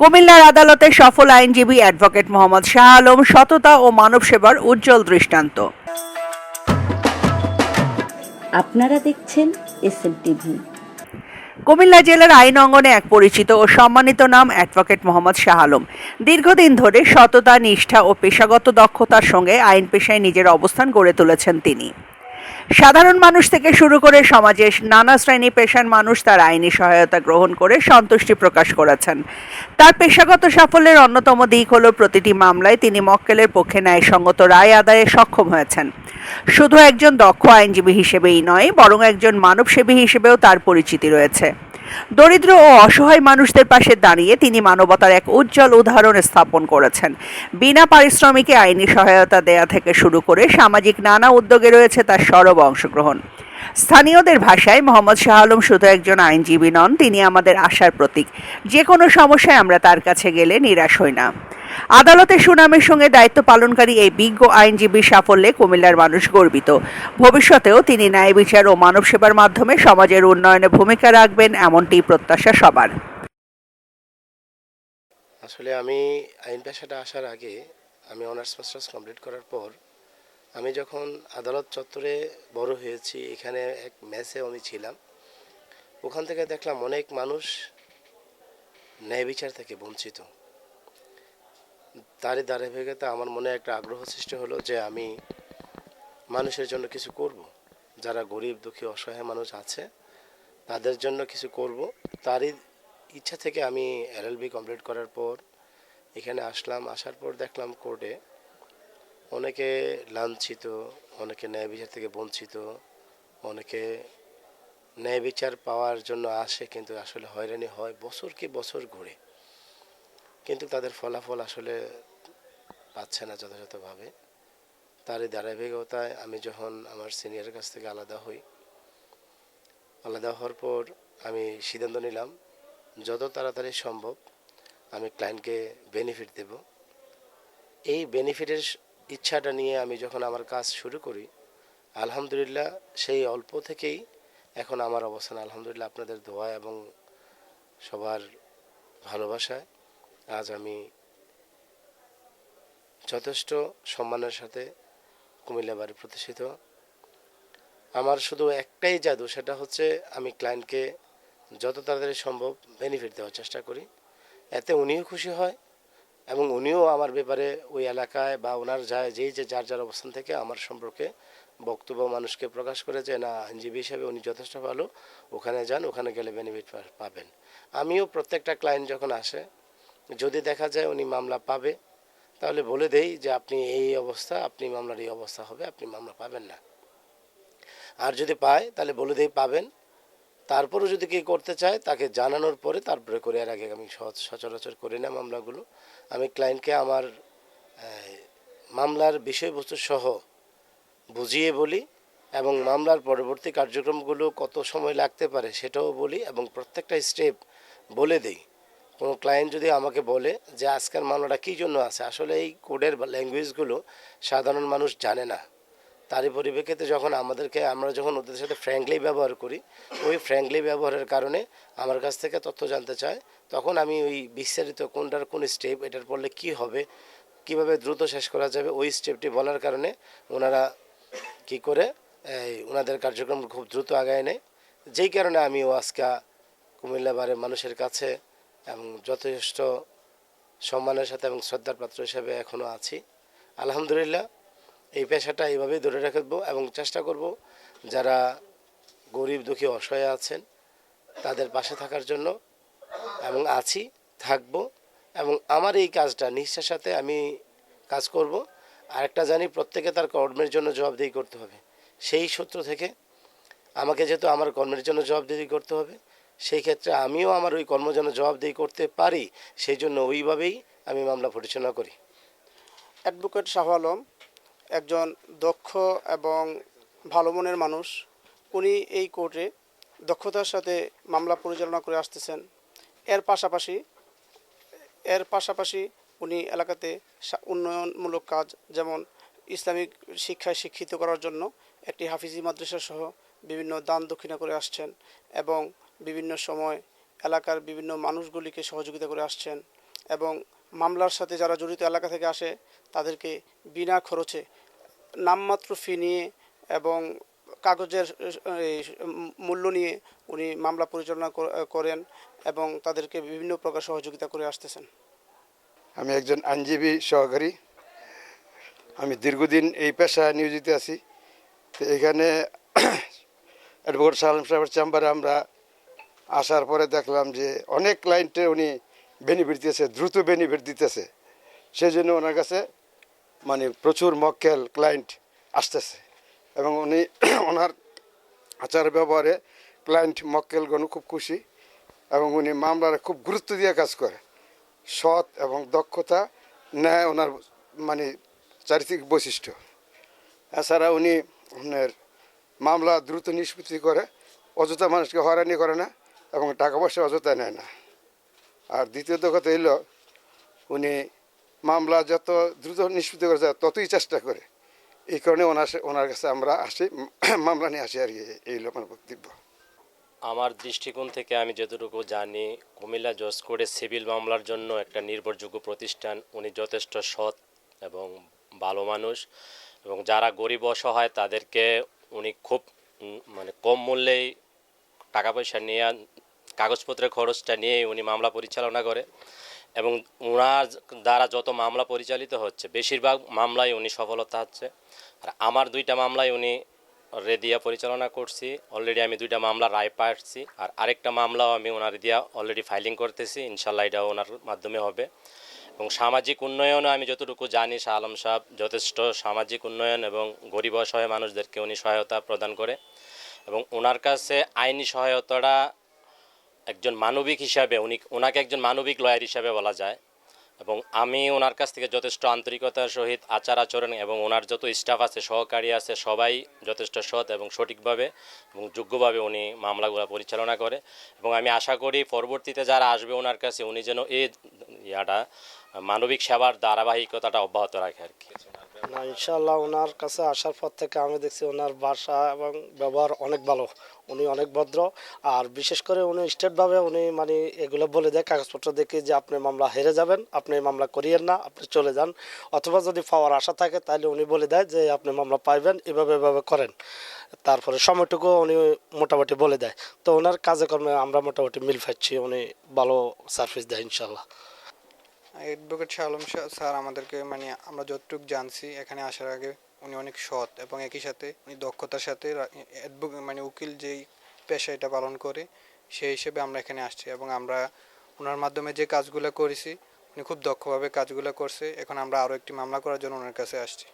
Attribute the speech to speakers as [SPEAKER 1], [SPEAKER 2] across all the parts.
[SPEAKER 1] কুমিল্লার আদালতে সফল আইনজীবী অ্যাডভোকেট মোহাম্মদ শাহ আলম সততা ও মানব সেবার উজ্জ্বল দৃষ্টান্ত।
[SPEAKER 2] আপনারা দেখছেন এস এম টিভি।
[SPEAKER 1] কুমিল্লা জেলার আইন অঙ্গনে এক পরিচিত ও সম্মানিত নাম অ্যাডভোকেট মোহাম্মদ শাহ আলম। দীর্ঘদিন ধরে সততা নিষ্ঠা ও পেশাগত দক্ষতার সঙ্গে আইন পেশায় নিজের অবস্থান গড়ে তুলেছেন তিনি। সাধারণ মানুষ থেকে শুরু করে সমাজের নানা শ্রেণি পেশার মানুষ তার আইনি সহায়তা গ্রহণ করে সন্তুষ্টি প্রকাশ করেছেন। তার পেশাগত সাফল্যের অন্যতম দিক হল প্রতিটি মামলায় তিনি মক্কেলের পক্ষে ন্যায়সঙ্গত রায় আদায়ে সক্ষম হয়েছেন। শুধু একজন দক্ষ আইনজীবী হিসেবেই নয়, বরং একজন মানবসেবী হিসেবেও তার পরিচিতি রয়েছে। দরিদ্র ও অসহায় মানুষদের পাশে দাঁড়িয়ে তিনি মানবতার এক উজ্জ্বল উদাহরণ স্থাপন করেছেন। বিনা পারিশ্রমিকে আইনি সহায়তা দেয়া থেকে শুরু করে সামাজিক নানা উদ্যোগে রয়েছে তার সরব অংশগ্রহণ। স্থানীয়দের ভাষায় মোহাম্মদ শাহ আলম শুধু একজন আইনজীবী নন, তিনি আমাদের আশার প্রতীক। যে কোনো সমস্যায় আমরা তার কাছে গেলে নিরাশ হই না। আদালতে সুনামের সঙ্গে দায়িত্ব পালনকারী এই বিজ্ঞ আইনজীবীর সাফল্যে কুমিল্লার মানুষ গর্বিত। ভবিষ্যতেও তিনি ন্যায় বিচার ও মানব সেবার মাধ্যমে সমাজের উন্নয়নে ভূমিকা রাখবেন এমনটি প্রত্যাশা সবার।
[SPEAKER 3] আসলে আমি আইন পেশাটা আসার আগে আমি অনার্স, মাস্টার্স কমপ্লিট করার পর আমি যখন আদালত চত্বরে বড় হয়েছি, এখানে এক মেসে আমি ছিলাম, ওখান থেকে দেখলাম অনেক মানুষ ন্যায় বিচার থেকে বঞ্চিত। তারই ধারাবাহিকতা আমার মনে একটা আগ্রহ সৃষ্টি হলো যে আমি মানুষের জন্য কিছু করব। যারা গরিব, দুঃখী, অসহায় মানুষ আছে, তাদের জন্য কিছু করব। তারই ইচ্ছা থেকে আমি এলএলবি কমপ্লিট করার পর এখানে আসলাম। আসার পর দেখলাম কোর্টে অনেকে লাঞ্ছিত, অনেকে ন্যায় বিচার থেকে বঞ্চিত, অনেকে ন্যায় বিচার পাওয়ার জন্য আসে কিন্তু আসলে হয়রানি হয় বছর কি বছর ঘুরে। কিন্তু তাদের ফলাফল আসলে পাচ্ছে না যথাযথভাবে। তারই ধারাবাহিকতায় আমি যখন আমার সিনিয়রের কাছ থেকে আলাদা হই, আলাদা হওয়ার পর আমি সিদ্ধান্ত নিলাম, যত তাড়াতাড়ি সম্ভব আমি ক্লায়েন্টকে বেনিফিট দেব। এই বেনিফিটের ইচ্ছাটা নিয়ে আমি যখন আমার কাজ শুরু করি, আলহামদুলিল্লাহ সেই অল্প থেকেই এখন আমার অবস্থান। আলহামদুলিল্লাহ আপনাদের দোয়া এবং সবার ভালোবাসায়। আজ আমি যথেষ্ট সম্মানের সাথে কুমিল্লা বাড়ি প্রতিষ্ঠিত। আমার শুধু একটাই জাদু, সেটা হচ্ছে আমি ক্লায়েন্টকে যত তাড়াতাড়ি সম্ভব বেনিফিট দেওয়ার চেষ্টা করি। এতে উনিও খুশি হয় এবং উনিও আমার ব্যাপারে ওই এলাকায় বা ওনার যায়, যেই যে যার যার অবস্থান থেকে আমার সম্পর্কে বক্তব্য মানুষকে প্রকাশ করে যে, না, আইনজীবী হিসেবে উনি যথেষ্ট ভালো, ওখানে যান, ওখানে গেলে বেনিফিট পাবেন। আমিও প্রত্যেকটা ক্লায়েন্ট যখন আসে যদি দেখা যায় উনি মামলা পাবে, তাহলে বলে দেই যে আপনি এই অবস্থা, আপনি মামলার এই অবস্থা হবে, আপনি মামলা পাবেন না। আর যদি পায়, তাহলে বলে দেই পাবেন। তারপরও যদি কেউ করতে চায়, তাকে জানানোর পরে তারপরে করে এর আগে আমি সচ- সচরাচর করি না মামলাগুলো। আমি ক্লায়েন্টকে আমার মামলার বিষয়বস্তু সহ বুঝিয়ে বলি এবং মামলার পরবর্তী কার্যক্রমগুলো কত সময় লাগতে পারে সেটাও বলি এবং প্রত্যেকটা স্টেপ বলে দিই। কোনো ক্লায়েন্ট যদি আমাকে বলে যে আজকের মামলাটা কী জন্য আছে? আসলে এই কোডের ল্যাঙ্গুয়েজগুলো সাধারণ মানুষ জানে না। তারই পরিপ্রেক্ষিতে যখন আমাদেরকে, আমরা যখন ওদের সাথে ফ্র্যাঙ্কলি ব্যবহার করি, ওই ফ্র্যাঙ্কলি ব্যবহারের কারণে আমার কাছ থেকে তথ্য জানতে চায়, তখন আমি ওই বিস্তারিত কোনটার কোন স্টেপ এটার পড়লে কি হবে, কীভাবে দ্রুত শেষ করা যাবে, ওই স্টেপটি বলার কারণে ওনারা কি করে, এই ওনাদের কার্যক্রম খুব দ্রুত আগায় নেয়। যেই কারণে আমিও আজকে কুমিল্লা বারে মানুষের কাছে এবং যথেষ্ট সম্মানের সাথে এবং শ্রদ্ধার পাত্র হিসেবে এখনও আছি। আলহামদুলিল্লাহ, এই পেশাটা এইভাবেই ধরে রাখব এবং চেষ্টা করব যারা গরিব, দুঃখী, অসহায় আছেন, তাদের পাশে থাকার জন্য এবং আছি, থাকব এবং আমার এই কাজটা নিষ্ঠার সাথে আমি কাজ করব। আরেকটা জানি প্রত্যেকে তার কর্মের জন্য জবাবদিহি করতে হবে। সেই সূত্র থেকে আমাকে যেহেতু আমার কর্মের জন্য জবাবদিহি করতে হবে সেই ক্ষেত্রে আমিও আমার ওই কর্ম যেন জবাবদিহি করতে পারি সেই জন্য ওইভাবেই আমি মামলা পরিচালনা করি।
[SPEAKER 4] অ্যাডভোকেট শাহ আলম একজন দক্ষ এবং ভালো মনের মানুষ। উনি এই কোর্টে দক্ষতার সাথে মামলা পরিচালনা করে আসতেছেন। এর পাশাপাশি এর পাশাপাশি উনি এলাকাতে উন্নয়নমূলক কাজ যেমন ইসলামিক শিক্ষায় শিক্ষিত করার জন্য একটি হাফিজি মাদ্রাসা সহ বিভিন্ন দান দক্ষিণা করে আসছেন এবং বিভিন্ন সময় এলাকার বিভিন্ন মানুষগুলিকে সহযোগিতা করে আসছেন এবং মামলার সাথে যারা জড়িত এলাকা থেকে আসে তাদেরকে বিনা খরচে নামমাত্র ফি নিয়ে এবং কাগজের মূল্য নিয়ে উনি মামলা পরিচালনা করেন এবং তাদেরকে বিভিন্ন প্রকার সহযোগিতা করে আসতেছেন।
[SPEAKER 5] আমি একজন আইনজীবী সহকারী। আমি দীর্ঘদিন এই পেশায় নিয়োজিত আছি। তো এখানে অ্যাডভোকেট সালাম সাহেবের চেম্বারে আমরা আসার পরে দেখলাম যে অনেক ক্লায়েন্টে উনি বেনিফিট দিতেছে দ্রুত বেনিফিট দিতেছে। সেই জন্য ওনার কাছে মানে প্রচুর মক্কেল ক্লায়েন্ট আসতেছে। এবং উনি ওনার আচার ব্যবহারে ক্লায়েন্ট মক্কেলগণ খুব খুশি এবং উনি মামলার খুব গুরুত্ব দিয়ে কাজ করে। সৎ এবং দক্ষতা ন্যায় ওনার মানে চারিত্রিক বৈশিষ্ট্য। এছাড়া উনি ওনার মামলা দ্রুত নিষ্পত্তি করে, অযথা মানুষকে হয়রানি করে না এবং টাকা পয়সা অযথা নেয় না। আর দ্বিতীয়ত কথা হইল, উনি মামলা যত দ্রুত নিষ্পত্তি করে যায় ততই চেষ্টা করে। এই কারণে ওনার ওনার কাছে আমরা আসি মামলা নিয়ে আসি আর কি, এই আমার বক্তব্য।
[SPEAKER 6] আমার দৃষ্টিকোণ থেকে আমি যতটুকু জানি, কুমিল্লা জজ কোর্টে সিভিল মামলার জন্য একটা নির্ভরযোগ্য প্রতিষ্ঠান, উনি যথেষ্ট সৎ এবং ভালো মানুষ এবং যারা গরিব অসহায় তাদেরকে উনি খুব মানে কম মূল্যেই টাকা পয়সা নিয়ে, কাগজপত্রের খরচটা নিয়ে উনি মামলা পরিচালনা করে এবং ওনার দ্বারা যত মামলা পরিচালিত হচ্ছে, বেশিরভাগ মামলায় উনি সফলতা হচ্ছে। আর আমার দুইটা মামলায় উনি রেদিয়া পরিচালনা করছি, অলরেডি আমি দুইটা মামলা রায় পাচ্ছি আর আরেকটা মামলাও আমি ওনার দিয়া অলরেডি ফাইলিং করতেছি, ইনশাল্লাহ এটাও ওনার মাধ্যমে হবে। এবং সামাজিক উন্নয়নও আমি যতটুকু জানি, শাহ আলম সাহেব যথেষ্ট সামাজিক উন্নয়ন এবং গরিব অসহায় মানুষদেরকে উনি সহায়তা প্রদান করে এবং ওনার কাছে আইনি সহায়তাটা একজন মানবিক হিসাবে, উনি ওনাকে একজন মানবিক লয়ার হিসাবে বলা যায়। এবং আমি ওনার কাছ থেকে যথেষ্ট আন্তরিকতার সহিত আচার আচরণ এবং ওনার যত স্টাফ আছে, সহকারী আছে, সবাই যথেষ্ট সৎ এবং সঠিকভাবে এবং যোগ্যভাবে উনি মামলাগুলো পরিচালনা করে এবং আমি আশা করি পরবর্তীতে যারা আসবে ওনার কাছে, উনি যেন এই ইয়াটা মানবিক সেবার ধারাবাহিকতাটা অব্যাহত রাখে আর কি।
[SPEAKER 7] না ইনশাল্লাহ ওনার কাছে আসার পর থেকে আমি দেখছি ওনার ভাষা এবং ব্যবহার অনেক ভালো। উনি অনেক ভদ্র। আর বিশেষ করে উনি স্টেটভাবে উনি মানে এগুলো বলে দেয়, কাগজপত্র দেখে যে আপনি মামলা হেরে যাবেন, আপনি মামলা করিয়েন না, আপনি চলে যান। অথবা যদি পাওয়ার আশা থাকে তাহলে উনি বলে দেয় যে আপনি মামলা পাইবেন, এভাবে এভাবে করেন। তারপরে সময়টুকু উনি মোটামুটি বলে দেয়। তো ওনার কাজে কর্মে আমরা মোটামুটি মিল পাচ্ছি, উনি ভালো সার্ভিস দেয় ইনশাল্লাহ
[SPEAKER 8] অ্যাডভোকেট শাহ আলম স্যার আমাদেরকে মানে আমরা যতটুকু জানছি, এখানে আসার আগে উনি অনেক সৎ এবং একই সাথে উনি দক্ষতার সাথে মানে উকিল যেই পেশা এটা পালন করে, সেই হিসেবে আমরা এখানে আসছি এবং আমরা ওনার মাধ্যমে যে কাজগুলো করেছি, উনি খুব দক্ষভাবে কাজগুলো করছে। এখন আমরা আরও একটি মামলা করার জন্য ওনার কাছে আসছি।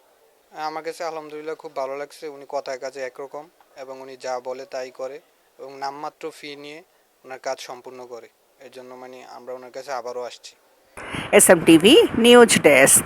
[SPEAKER 8] আমার কাছে আলহামদুলিল্লাহ খুব ভালো লাগছে, উনি কথায় কাজে একরকম এবং উনি যা বলে তাই করে এবং নামমাত্র ফি নিয়ে ওনার কাজ সম্পূর্ণ করে। এর জন্য মানে আমরা ওনার কাছে আবারও আসছি।
[SPEAKER 1] S M TV news desk